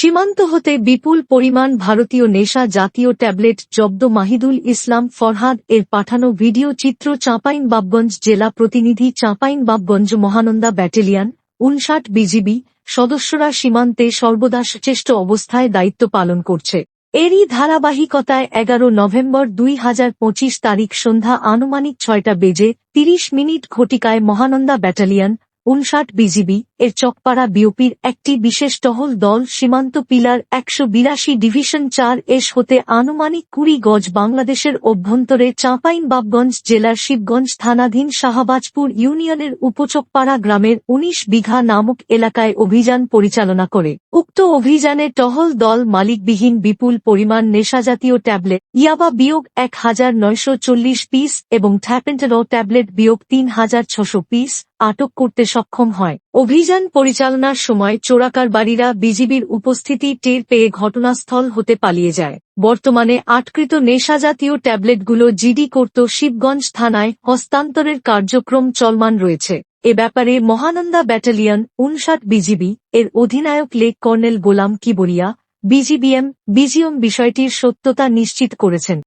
সীমান্ত হতে বিপুল পরিমাণ ভারতীয় নেশা জাতীয় ট্যাবলেট জব্দ মাহিদুল ইসলাম ফরহাদ এর পাঠানো ভিডিও চিত্র চাঁপাইনবাবগঞ্জ জেলা প্রতিনিধি চাঁপাইনবাবগঞ্জ মহানন্দা ব্যাটালিয়ন, উনষাট বিজিবি, সদস্যরা সীমান্তে সর্বদা সচেষ্ট অবস্থায় দায়িত্ব পালন করছে। এরই ধারাবাহিকতায় এগারো নভেম্বর দুই হাজার পঁচিশ তারিখ সন্ধ্যা আনুমানিক ছয়টা বেজে তিরিশ মিনিট ঘটিকায় মহানন্দা ব্যাটালিয়ন উনষাট বিজিবি এর চকপাড়া বিওপির একটি বিশেষ টহল দল সীমান্ত পিলার একশো বিরাশি ডিভিশন চার এস হতে আনুমানিক কুড়ি গজ বাংলাদেশের অভ্যন্তরে চাঁপাইনবাবগঞ্জ জেলার শিবগঞ্জ থানাধীন শাহবাজপুর ইউনিয়নের উপচকপাড়া গ্রামের ১৯ বিঘা নামক এলাকায় অভিযান পরিচালনা করে। উক্ত অভিযানে টহল দল মালিকবিহীন বিপুল পরিমাণ নেশাজাতীয় ট্যাবলেট, ইয়াবা বিয়োগ এক হাজার নয়শো চল্লিশ পিস এবং থ্যাপেন্টেরো ট্যাবলেট বিয়োগ তিন হাজার ছশো পিস আটক করতে সক্ষম হয়। অভিযান পরিচালনার সময় চোরাকারবারীরা বিজিবির উপস্থিতি টের পেয়ে ঘটনাস্থল হতে পালিয়ে যায়। বর্তমানে আটকৃত নেশাজাতীয় ট্যাবলেটগুলো জিডি করত শিবগঞ্জ থানায় হস্তান্তরের কার্যক্রম চলমান রয়েছে। এ ব্যাপারে মহানন্দা ব্যাটালিয়ন, উনষাট বিজিবি, এর অধিনায়ক lake colonel Golam Kibria, BGBM, BGM বিষয়টির সত্যতা নিশ্চিত করেছেন।